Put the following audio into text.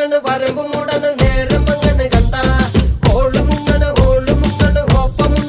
தூங்கணும் வரம்பு நேரம்